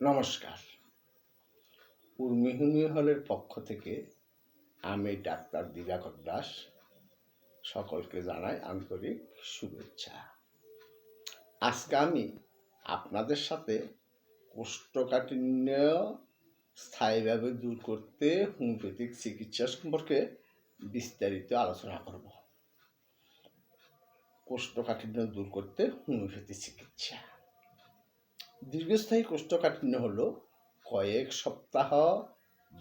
নমস্কার। উর্মি হুমি হলের পক্ষ থেকে আমি ডাক্তার দিবাকর দাস সকলকে জানাই আন্তরিক শুভেচ্ছা। আজকে আমি আপনাদের সাথে কোষ্ঠকাঠিন্য স্থায়ীভাবে দূর করতে হোমিওপ্যাথিক চিকিৎসা সম্পর্কে বিস্তারিত আলোচনা করব। কোষ্ঠকাঠিন্য দূর করতে হোমিওপ্যাথি চিকিৎসা। দীর্ঘস্থায়ী কোষ্ঠকাঠিন্য হল কয়েক সপ্তাহ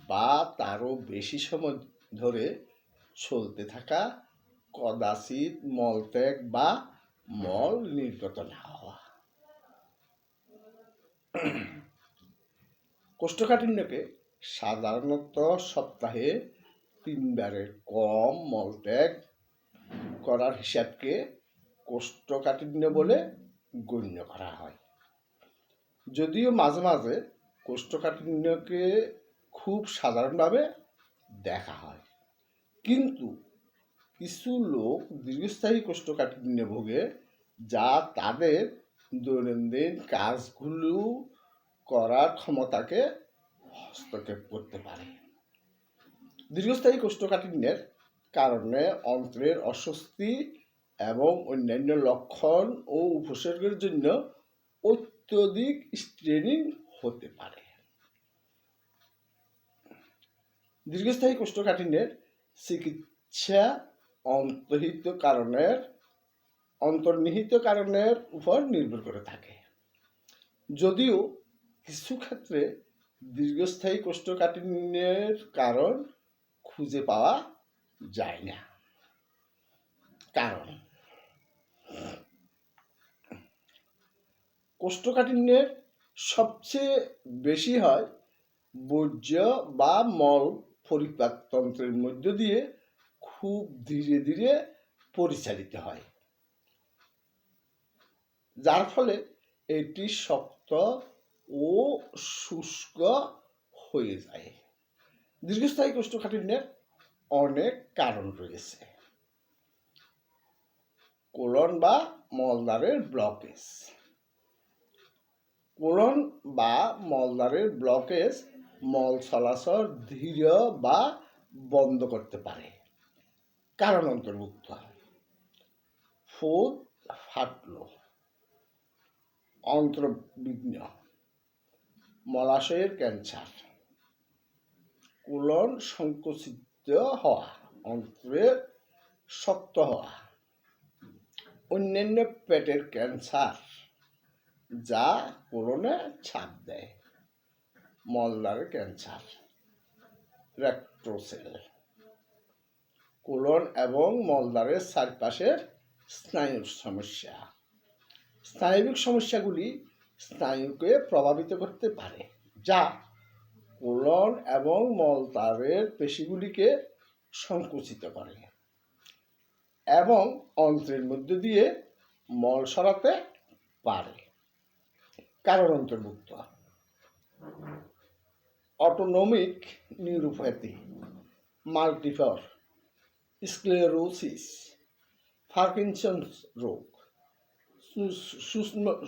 বা তারও বেশি সময় ধরে চলতে থাকা কদাচিৎ মলত্যাগ বা মল নির্গত না হওয়া। কোষ্ঠকাঠিন্যকে সাধারণত সপ্তাহে তিনবারের কম মলত্যাগ করার হিসাবকে কোষ্ঠকাঠিন্য বলে গণ্য করা হয়। যদিও মাঝে মাঝে কোষ্ঠকাঠিন্যকে খুব সাধারণভাবে দেখা হয়। কিন্তু কিছু লোক দীর্ঘস্থায়ী কোষ্ঠকাঠিন্য ভোগে, যা তাদের দৈনন্দিন কাজগুলো করার ক্ষমতাকে হস্তক্ষেপ করতে পারে। দীর্ঘস্থায়ী কোষ্ঠকাঠিন্যের কারণে অন্ত্রের অস্বস্তি এবং অন্যান্য লক্ষণ ও উপসর্গের জন্য অত্যধিক স্ট্রেনিং হতে পারে। দীর্ঘস্থায়ী কোষ্ঠকাঠিন্যের চিকিৎসা অন্তর্হিত কারণের, অন্তর্নিহিত কারণের উপর নির্ভর করে থাকে। যদিও কিছু ক্ষেত্রে দীর্ঘস্থায়ী কোষ্ঠকাঠিন্যের কারণ খুঁজে পাওয়া যায় না। কারণ কোষ্ঠকাঠিন্যের সবচেয়ে বেশি হয় বর্জ্য বা মল পরিপাকতন্ত্রের মধ্য দিয়ে খুব ধীরে ধীরে পরিচালিত হয়। যার ফলে এটি শক্ত ও শুষ্ক হয়ে যায়। দীর্ঘস্থায়ী কোষ্ঠকাঠিন্যের অনেক কারণ রয়েছে। কোলন বা মলদ্বারের ব্লকেজ। কোলন বা মলদ্বারের ব্লকেজ মল চলাচল ধীর বা বন্ধ করতে পারে। কারণ অন্তর্ভুক্ত। ফুদ ফাটল। অন্ত্রবিঘ্ন। মলাশয়ের ক্যান্সার। কোলন সংকুচিত হওয়া। অন্ত্রের শক্ত হওয়া। অন্যান্য পেটের ক্যান্সার। যা কোলনে ছাপ দেয়। মলদারের ক্যান্সার, রেক্টোসেল। কোলন এবং মলদারের চারপাশের স্নায়ুর সমস্যা। স্নায়বিক সমস্যাগুলি স্নায়ুকে প্রভাবিত করতে পারে, যা কোলন এবং মলদ্বারের পেশিগুলিকে সংকুচিত করে এবং অন্ত্রের মধ্য দিয়ে মল সরাতে পারে। কারণ অন্তর্ভুক্ত। Autonomic neuropathy multiple sclerosis Parkinson's রোগ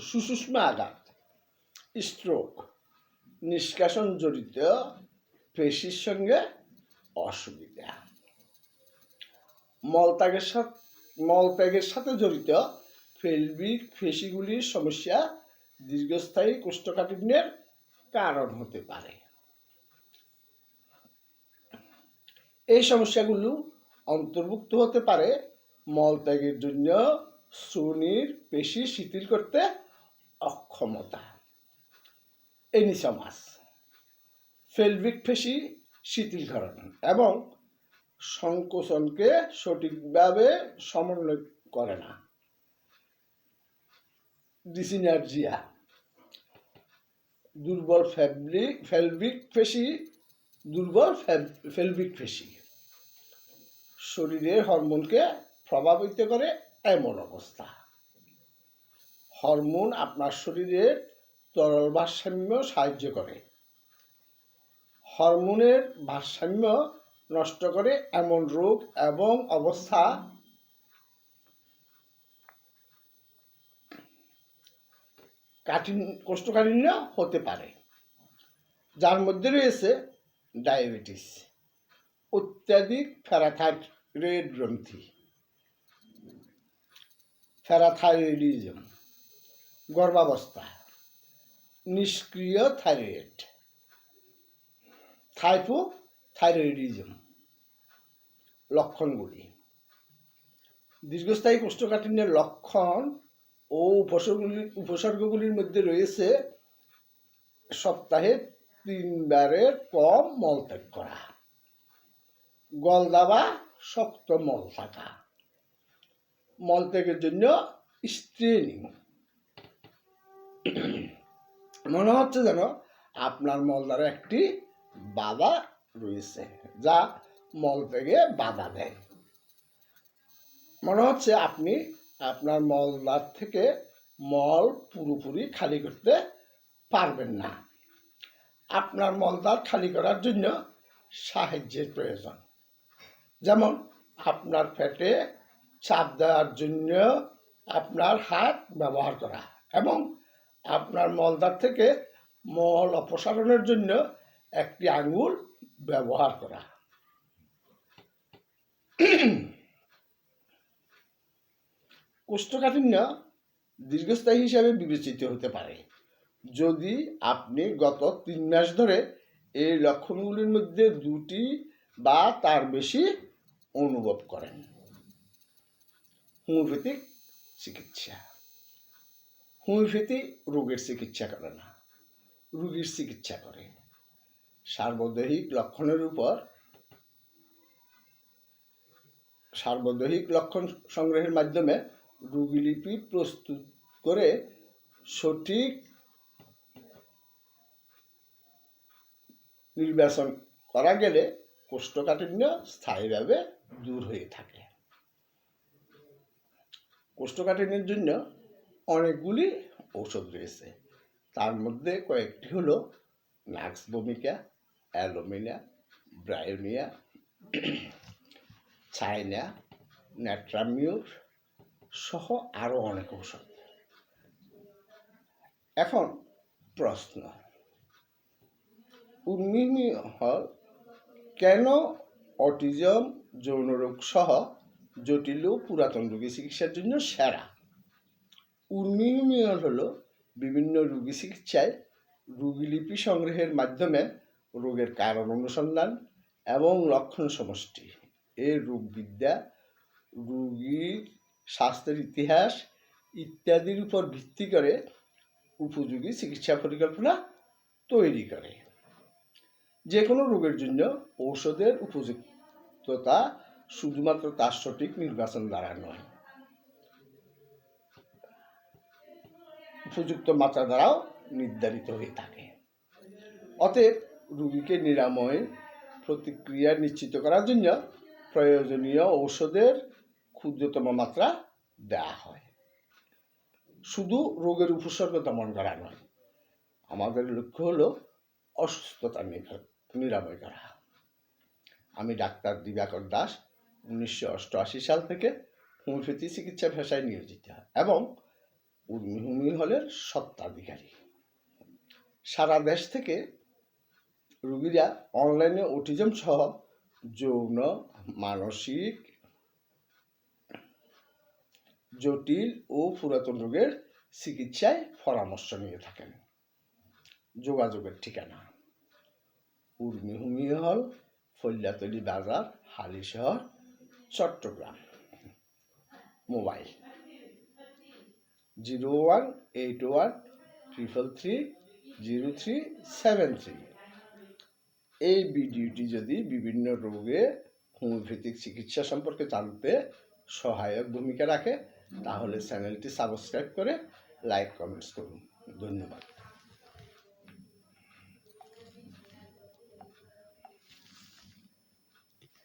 সুষুষ্ম আঘাত স্ট্রোক নিষ্কাশন জড়িত পেশির সঙ্গে অসুবিধা। মলত্যাগের সাথে মলত্যাগের সাথে জড়িত ফেলবিক পেশিগুলির সমস্যা দীর্ঘস্থায়ী কোষ্ঠকাঠিন্যের কারণ হতে পারে। এই সমস্যাগুলো অন্তর্ভুক্ত হতে পারে মলত্যাগের জন্য শ্রোণীর পেশি শিথিল করতে অক্ষমতা। এনিসমাস, ফেলভিক পেশি শিথিলকরণ এবং সংকোচনকে সঠিকভাবে সমন্বয় করে না। ডিসিনার্জিয়া দুর্বল ফ্যাব্রিক ফেলভিক পেশি, দুর্বল ফেলভিক পেশি। শরীরের হরমোনকে প্রভাবিত করে এমন অবস্থা। হরমোন আপনার শরীরের তরল ভারসাম্য সাহায্য করে। হরমোনের ভারসাম্য নষ্ট করে এমন রোগ এবং অবস্থা কাঠিন, কোষ্ঠকাঠিন্য হতে পারে। যার মধ্যে রয়েছে ডায়াবেটিস, অত্যাধিক প্যারাথাইরয়েড গ্রন্থি প্যারাথাইরয়েডিজম গর্ভাবস্থা, নিষ্ক্রিয় থাইরয়েড থাইপো থাইরয়েডিজম লক্ষণগুলি। দীর্ঘস্থায়ী কোষ্ঠকাঠিন্যের লক্ষণ ও উপসর্গগুলির উপসর্গগুলির মধ্যে রয়েছে সপ্তাহে তিনবারের কম মলত্যাগ করা। গলদাবা শক্ত মল থাকা। মলত্যাগের জন্য স্ট্রেনিং মনে হচ্ছে যেন আপনার মলদ্বারে একটি বাধা রয়েছে, যা মলত্যাগে বাধা দেয়। মনে হচ্ছে আপনি আপনার মলদ্বার থেকে মল পুরোপুরি খালি করতে পারবেন না। আপনার মলদ্বার খালি করার জন্য সাহায্যের প্রয়োজন। যেমন আপনার পেটে চাপ দেওয়ার জন্য আপনার হাত ব্যবহার করা এবং আপনার মলদ্বার থেকে মল অপসারণের জন্য একটি আঙুল ব্যবহার করা। কোষ্ঠকাঠিন্য দীর্ঘস্থায়ী হিসাবে বিবেচিত হতে পারে। যদি আপনি গত তিন মাস ধরে এই লক্ষণগুলির মধ্যে দুটি বা তার বেশি অনুভব করেন। হোমিওপ্যাথিক চিকিৎসা। হোমিওপ্যাথি রোগের চিকিৎসা করে না, রোগীর চিকিৎসা করে। সার্বদৈহিক লক্ষণের উপর সার্বদৈহিক লক্ষণ সংগ্রহের মাধ্যমে রোগীলিপি প্রস্তুত করে সঠিক নির্বাচন করা গেলে কোষ্ঠকাঠিন্য স্থায়ীভাবে দূর হয়ে থাকে। কোষ্ঠকাঠিন্যের জন্য অনেকগুলি ঔষধ রয়েছে। তার মধ্যে কয়েকটি হলো নাক্স ভূমিকা, অ্যালোমিনা, ব্রায়োনিয়া, চায়না, ন্যাট্রামিউর সহ আরও অনেক ঔষধ। এখন প্রশ্ন উন্মিমি হল কেন অটিজম যৌনরোগ সহ জটিল ও পুরাতন রোগী চিকিৎসার জন্য সেরা? উর্মিমিয়ন হল বিভিন্ন রোগী চিকিৎসায় রোগীলিপি সংগ্রহের মাধ্যমে রোগের কারণ অনুসন্ধান এবং লক্ষণ সমষ্টি। এই রোগবিদ্যা রোগীর স্বাস্থ্যের ইতিহাস ইত্যাদির উপর ভিত্তি করে উপযোগী চিকিৎসা পরিকল্পনা তৈরি করে। যে কোনো রোগের জন্য ঔষধের উপযুক্ততা শুধুমাত্র তার সঠিক নির্বাচন দ্বারা নয়। উপযুক্ত মাত্রা দ্বারাও নির্ধারিত হয়ে থাকে। অতএব রুগীকে নিরাময় প্রতিক্রিয়া নিশ্চিত করার জন্য প্রয়োজনীয় ঔষধের ক্ষুদ্রতম মাত্রা দেওয়া হয়। শুধু রোগের উপসর্গ দমন করা নয়, আমাদের লক্ষ্য হলো অসুস্থতা নিরাময় করা। আমি ডাক্তার দিবাকর দাস, উনিশশো অষ্টআশি সাল থেকে হোমিওপ্যাথি চিকিৎসা পেশায় নিয়োজিত এবং উর্মি হলের সত্ত্বাধিকারী সারা দেশ থেকে রুগীরা অনলাইনে অটিজম সহ যৌন, মানসিক জটিল ও পুরাতন রোগের চিকিৎসায় পরামর্শ নিয়ে থাকেন। যোগাযোগের ঠিকানা। উর্মি হুমি হল ফল্যাতলি বাজার Halishahar Chittagong. Mobile zero one eight one triple three zero three seven three. এই ভিডিওটি যদি বিভিন্ন রোগে হোমিওপ্যাথিক চিকিৎসা সম্পর্কে জানতে সহায়ক ভূমিকা রাখে তাহলে চ্যানেলটি সাবস্ক্রাইব করে লাইক কমেন্টস করুন। ধন্যবাদ।